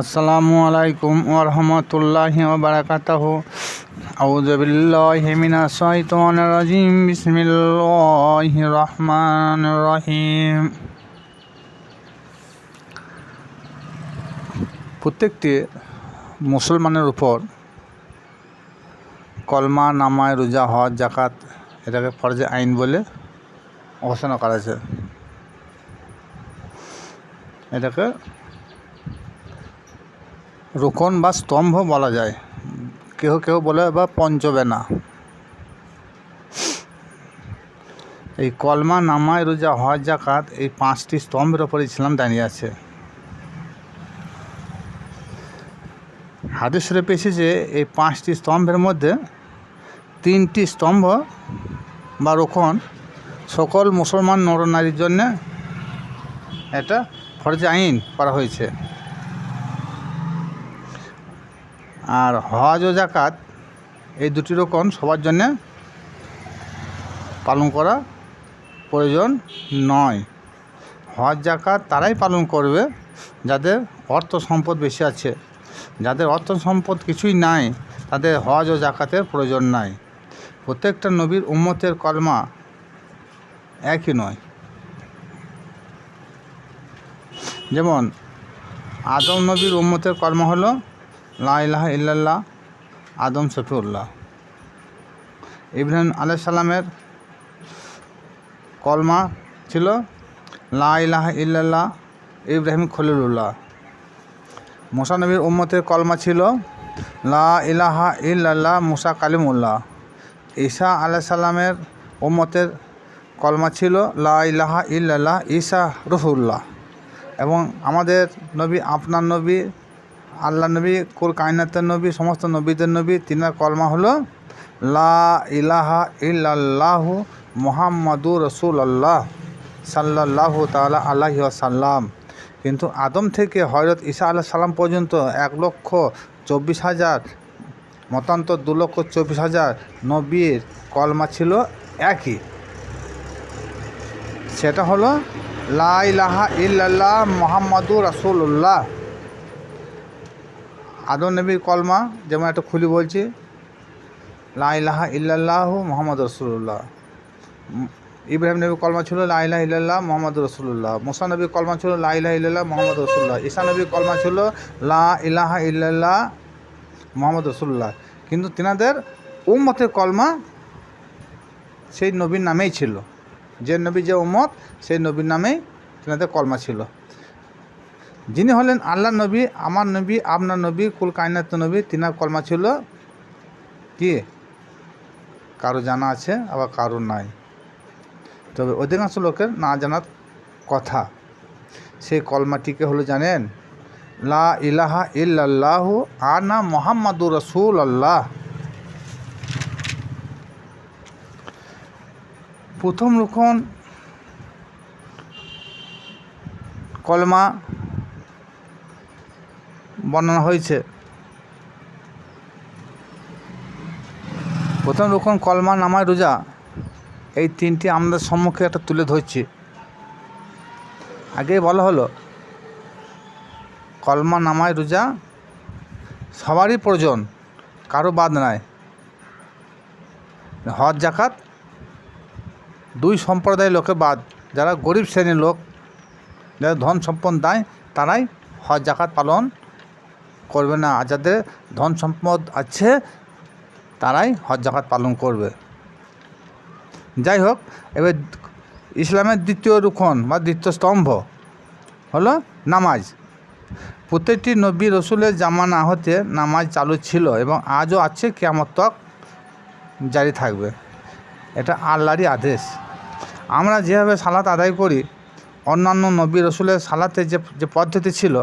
আসসালামু আলাইকুম ওরহমতুল্লাহি বিল্লাহি মিনাশ শাইতানির রাজিম। বিসমিল্লাহির রহমানির রহিম। প্রত্যেকটি মুসলমানের উপর কলমা, নামায়, রোজা, হজ জাকাত এটাকে ফরজে আইন বলে ঘোষণা করা আছে এটাকে রোকন বা স্তম্ভ বলা যায়। কেউ কেউ বলে বা পঞ্চবেনা। এই কলমা নামায় রোজা হজ জাকাত এই পাঁচটি স্তম্ভের ওপর ইসলাম দাঁড়িয়ে আছে। হাদিস শরীফে এসেছে এই পাঁচটি স্তম্ভের মধ্যে তিনটি স্তম্ভ বা রোকন সকল মুসলমান নরনারীর জন্যে এটা ফরজে আইন করা হয়েছে। আর হজ ও জাকাত এই দুটি রকম সবার জন্যে পালন করা প্রয়োজন নয়। হজ জাকাত তারাই পালন করবে, যাদের অর্থ সম্পদ বেশি আছে। যাদের অর্থ সম্পদ কিছুই নাই, তাদের হজ ও জাকাতের প্রয়োজন নাই। প্রত্যেকটা নবীর উম্মতের কলমা একই নয়। যেমন, আদম নবীর উম্মতের কর্ম হলো লা ইলাহা ইল্লাল্লাহ, আদম শফিউল্লাহ। ইব্রাহিম আলাইহিস সালামের কলমা ছিল, লা ইলাহা ইল্লাল্লাহ, ইব্রাহিম খলিলুল্লাহ। মুসা নবীর উম্মতের কলমা ছিল, লা ইলাহা ইল্লাল্লাহ, মুসা কালিমুল্লাহ। ঈসা আলাইহিস সালামের উম্মতের কলমা ছিল, লা ইলাহা ইল্লাল্লাহ, ঈসা রুহুল্লাহ। এবং আমাদের নবী, আপনার নবী আল্লাহ নবী, কুল কায়নাতের নবী, সমস্ত নবীদের নবী, তিনার কলমা হলো, লা ইলাহা ইল্লাল্লাহু মোহাম্মদুর রসুল আল্লাহ সাল্লাহ তালা আল্লাহি সাল্লাম কিন্তু আদম থেকে হজরত ঈসা আল্লাহ সাল্লাম পর্যন্ত এক লক্ষ চব্বিশ হাজার, মতান্তর দু লক্ষ চব্বিশ হাজার নবীর কলমা ছিল একই। সেটা হলো, লা ইলাহা ইল্লাল্লাহ মোহাম্মদুর রসুল্লাহ আদম নবীর কলমা, যেমন একটা খুলি বলছি, লা ইলাহা ইল্লাল্লাহু মোহাম্মদ রসুল্লাহ ইব্রাহিম নবীর কলমা ছিল লা ইলাহা ইল্লাল্লাহ মোহাম্মদ রসুল্লাহ মুসা নবীর কলমা ছিল লা ইলাহা ইল্লাল্লাহ মোহাম্মদ রসুল্লাহ ঈসা নবীর কলমা ছিল লা ইলাহা ইল্লাল্লাহ মোহাম্মদ রসুল্লাহ কিন্তু তিনাদের উম্মতের কলমা সেই নবীর নামেই ছিল। যে নবী যে উম্মত, সেই নবীর নামেই তিনাদের কলমা ছিল। যিনি হলেন আল্লাহ নবী, আমার নবী, আপনার নবী, কুল কায়নাত নবী, তিনার কলমা ছিল কি? কারও জানা আছে, আবার কারও নাই। তবে অধিকাংশ লোকের না জানার কথা। সেই কলমাটিকে হলো জানেন, লা ইলাহা ইল্লাল্লাহ আনা মোহাম্মদুর রসুল আল্লাহ প্রথম রকম কলমা বর্ণনা হয়েছে। প্রথম রকম কলমা, নামায় রোজা, এই তিনটি আমাদের সম্মুখে একটা তুলে ধরছি। আগে বলা হলো, কলমা, নামায় রোজা সবারই প্রয়োজন, কারও বাদ নাই। হজ, জাকাত দুই সম্প্রদায়ের লোকে বাদ। যারা গরিব শ্রেণির লোক, যারা ধন সম্পদ দেয়, তারাই হজ, জাকাত পালন করবে না। যাদের ধন সম্পদ আছে, তারাই হজ জাকাত পালন করবে। যাই হোক এবার ইসলামের দ্বিতীয় রুখন বা দ্বিতীয় স্তম্ভ হলো নামাজ। প্রত্যেকটি নবী রসুলের জামানা হতে নামাজ চালু ছিল এবং আজও আছে কেমন তক জারি থাকবে। এটা আল্লাহরই আদেশ। আমরা যেভাবে সালাত আদায় করি, অন্যান্য নবী রসুলের সালাতে যে যে পদ্ধতি ছিল,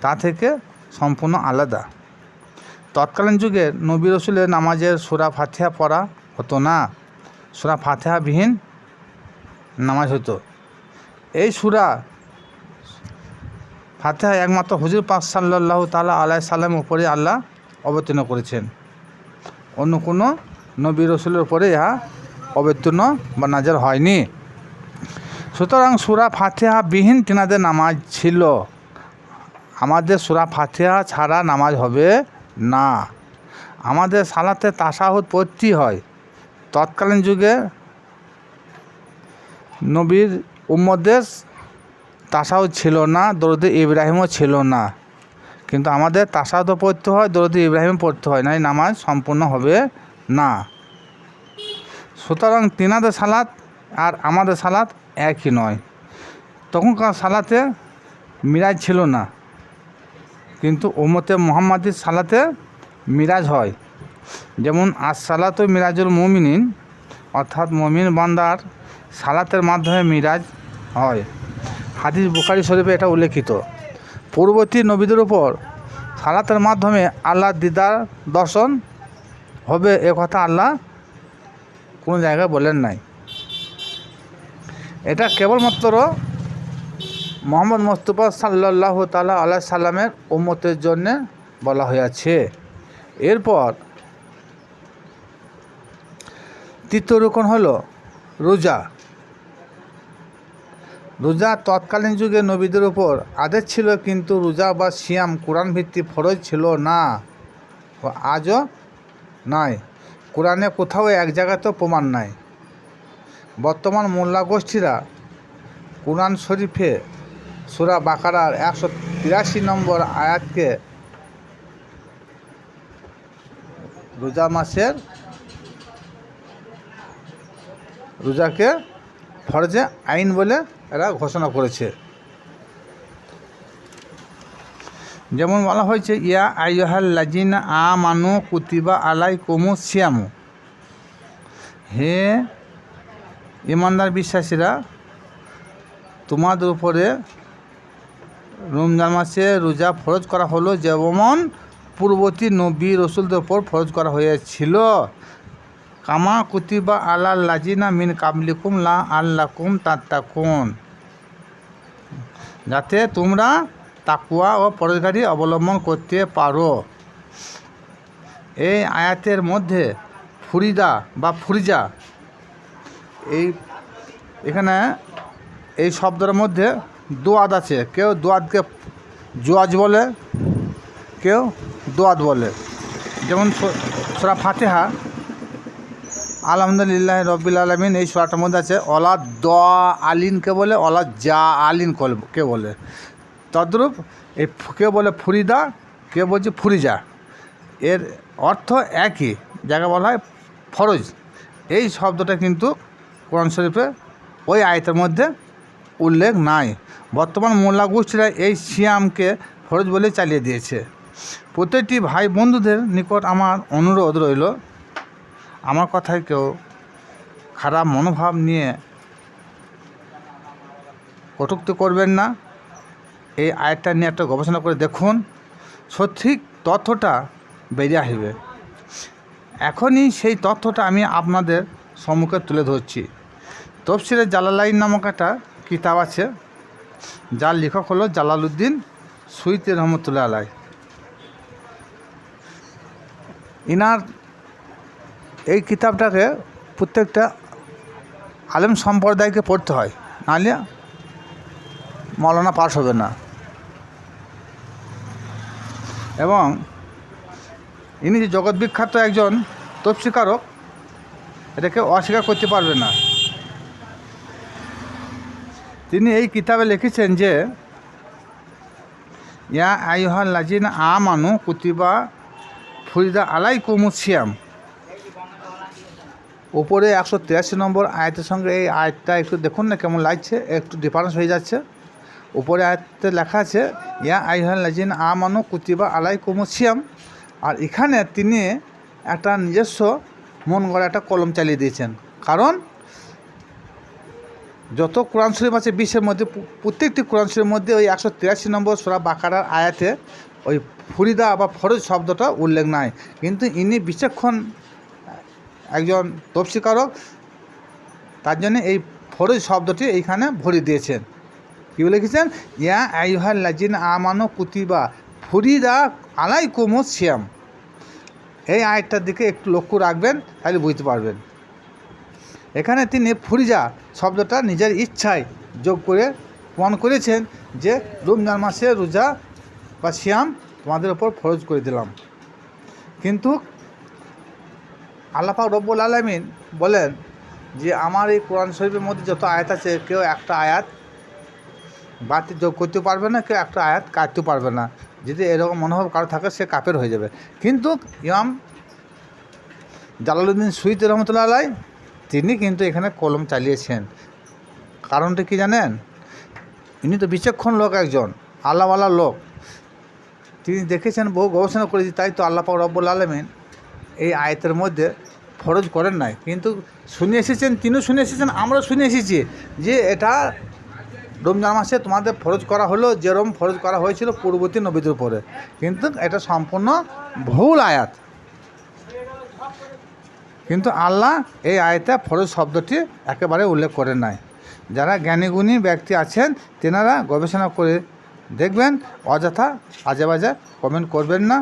তা থেকে সম্পূর্ণ আলাদা। তৎকালীন যুগে নবী রসুলের নামাজের সুরা ফাতিহা পড়া হতো না। সুরা ফাতিহাবিহীন নামাজ হতো। এই সুরা ফাতিহা একমাত্র হুজুর পাক সাল্লাহ তালা আলাই সাল্লাম উপরে আল্লাহ অবতীর্ণ করেছেন। অন্য কোনো নবী রসুলের উপরে ইহা অবতীর্ণ বা নাজার হয়নি। সুতরাং সুরা ফাতিহা বিহীন তিনাদের নামাজ ছিল। আমাদের সুরা ফাতিহা ছাড়া নামাজ হবে না। আমাদের সালাতে তাসাহুদ পড়তে হয়। তৎকালীন যুগে নবীর উম্মদের তাসাহুদ ছিল না, দরুদ ইব্রাহিমও ছিল না। কিন্তু আমাদের তাসাহুদও পড়তে হয়, দরুদ ইব্রাহিম পড়তে হয় না নামাজ সম্পূর্ণ হবে না। সুতরাং তিনাদের সালাত আর আমাদের সালাত একই নয়। তখনকার সালাতে মিরাজ ছিল না। কিন্তু ওমতে মোহাম্মদের সালাতে মিরাজ হয়। যেমন আজ সালাত মিরাজুল মমিনিন, অর্থাৎ মমিন বান্দার সালাতের মাধ্যমে মিরাজ হয়। হাদিস বুখারি শরীফে এটা উল্লেখিত। পূর্ববর্তী নবীদের উপর সালাতের মাধ্যমে আল্লাহ দিদার দর্শন হবে এ কথা আল্লাহ কোনো জায়গায় বলেন নাই। এটা কেবলমাত্র মোহাম্মদ মোস্তফা সাল্লাহ তালা আল্লাহ সাল্লামের উম্মতের জন্যে বলা হয়েছে। এরপর তৃতীয় রকম হলো রোজা। রোজা তৎকালীন যুগে নবীদের উপর আদেশ ছিল, কিন্তু রোজা বা সিয়াম কোরআন ভিত্তিক ফরজ ছিল না আজও নয় কোরআনে কোথাও এক জায়গাতেও প্রমাণ নাই। বর্তমান মোল্লা গোষ্ঠীরা কোরআন শরীফে সুরা বাকারার একশো তিরাশি নম্বর আয়াতকে রোজা মাসের রোজাকে ফরজে আইন বলে এরা ঘোষণা করেছে। যেমন বলা হয়েছে, ইয়া আইহাল লাজিনা আ মানু কুতিবা আলাই কমু সিয়ামু। হে ইমানদার বিশ্বাসীরা, তোমাদের উপরে রমজান মাসে রোজা ফরজ করা হলো যেমন পূর্ববর্তী নবী রসুলদের ওপর ফরজ করা হয়েছিল। কামা কুতিবা আল্লাহ লাজিনা মিন কাবলিকুম লা আল্লাকুম তাত্তাকুন। যাতে তোমরা তাকুয়া ও পরোজগারি অবলম্বন করতে পারো। এই আয়াতের মধ্যে ফুরিদা বা ফুরিজা এই এখানে এই শব্দের মধ্যে দোয়াদ আছে। কেউ দোয়াদকে জোয়াজ বলে, কেউ দোয়াদ বলে। যেমন সোরা ফাতেহা, আলহামদুলিল্লাহ রবিল আলমিন, এই সোরাটার মধ্যে আছে, অলা দ আলিনকে বলে, অলা জা আলিন কে বলে। তদ্রূপ এই কেউ বলে ফুরিদা কেউ বলছে ফুরিজা। এর অর্থ একই, যাকে বলা হয় ফরজ। এই শব্দটা কিন্তু কোরআন শরীফে ওই আয়তের মধ্যে উল্লেখ নাই। বর্তমান মোল্লা গোষ্ঠীরা এই সিয়ামকে ফরজ বলে চালিয়ে দিয়েছে। প্রত্যেকটি ভাই বন্ধুদের নিকট আমার অনুরোধ রইল, আমার কথায় কেউ খারাপ মনোভাব নিয়ে কটুক্তি করবেন না। এই আয়টা নিয়ে একটা গবেষণা করে দেখুন, সঠিক তথ্যটা বেরিয়ে আসবে। এখনই সেই তথ্যটা আমি আপনাদের সম্মুখে তুলে ধরছি। তফসিলের জালালাইন নামক একটা কিতাব আছে, যার লেখক হলো জালালউদ্দিন সুইতে রহমতুল্লাহ আলাই। ইনার এই কিতাবটাকে প্রত্যেকটা আলেম সম্প্রদায়কে পড়তে হয়, নাহলে মৌলানা পাশ হবে না। এবং ইনি যে জগৎ বিখ্যাত একজন তফসিকারক, এটাকে অস্বীকার করতে পারবে না। তিনি এই কিতাবে লিখেছেন যে, ইয়া আইহাল লাজিন আ মানু কুতিবা ফুরিদা আলাই কুমুসিয়াম উপরে একশো তিরাশি নম্বর আয়তের সঙ্গে এই আয়তটা একটু দেখুন না কেমন লাগছে, একটু ডিফারেন্স হয়ে যাচ্ছে। উপরে আয়তে লেখা আছে, ইয়া আইহাল লাজিন আ মানু কুতিবা আলাই কুমুসিয়াম আর এখানে তিনি একটা নিজস্ব মন গড়া একটা কলম চালিয়ে দিয়েছেন। কারণ যত কোরআন শরীফ আছে বিশ্বের মধ্যে প্রত্যেকটি কোরআন শরীফের মধ্যে ওই একশো তিরাশি নম্বর সোরা বাকারার আয়াতে ওই ফরিদা বা ফরজ শব্দটা উল্লেখ নাই। কিন্তু ইনি বিচক্ষণ একজন তফসিকারক, তার জন্য এই ফরজ শব্দটি এইখানে ভরে দিয়েছেন। কী লিখেছেন? ইয়া আইহাল লাজিন আমানো কুতিবা ফরিদা আলাই কুমো শ্যাম এই আয়টার দিকে একটু লক্ষ্য রাখবেন, তাহলে বুঝতে পারবেন। এখানে তিনি ফুরিজা শব্দটা নিজের ইচ্ছায় যোগ করে প্রমাণ করেছেন যে রমজান মাসে রোজা বা সিয়াম তোমাদের ওপর ফরজ করে দিলাম। কিন্তু আল্লাপাক রব্বুল আলমিন বলেন যে আমার এই কোরআন শরীফের মধ্যে যত আয়াত আছে, কেউ একটা আয়াত বাড়তি যোগ করতে পারবে না, কেউ একটা আয়াত কাটতে পারবে না। যদি এরকম মনোভাব কারও থাকে, সে কাপের হয়ে যাবে। কিন্তু ইমাম জালালুদ্দিন সুইদ রহমতুল্লাহ আলাই তিনি কিন্তু এখানে কলম চালিয়েছেন। কারণটা কি জানেন? ইনি তো বিচক্ষণ লোক একজন, আল্লাহওয়ালা লোক। তিনি দেখেছেন, বহু গবেষণা করেছি, তাই তো আল্লাহ পাক রব্বুল আলমিন এই আয়তের মধ্যে ফরজ করেন নাই। কিন্তু শুনে এসেছেন, তিনিও শুনে এসেছেন, আমরাও শুনে এসেছি যে এটা রমজান মাসে তোমাদের ফরজ করা হলো, যেরম ফরজ করা হয়েছিল পূর্ববর্তী নবীদের উপরে। কিন্তু এটা সম্পূর্ণ ভুল আয়াত। কিন্তু আল্লাহ এই আয়তা ফরজ শব্দটি একেবারে উল্লেখ করে নাই। যারা জ্ঞানীগুণী ব্যক্তি আছেন, তেনারা গবেষণা করে দেখবেন, অযথা আজে বাজে কমেন্ট করবেন না।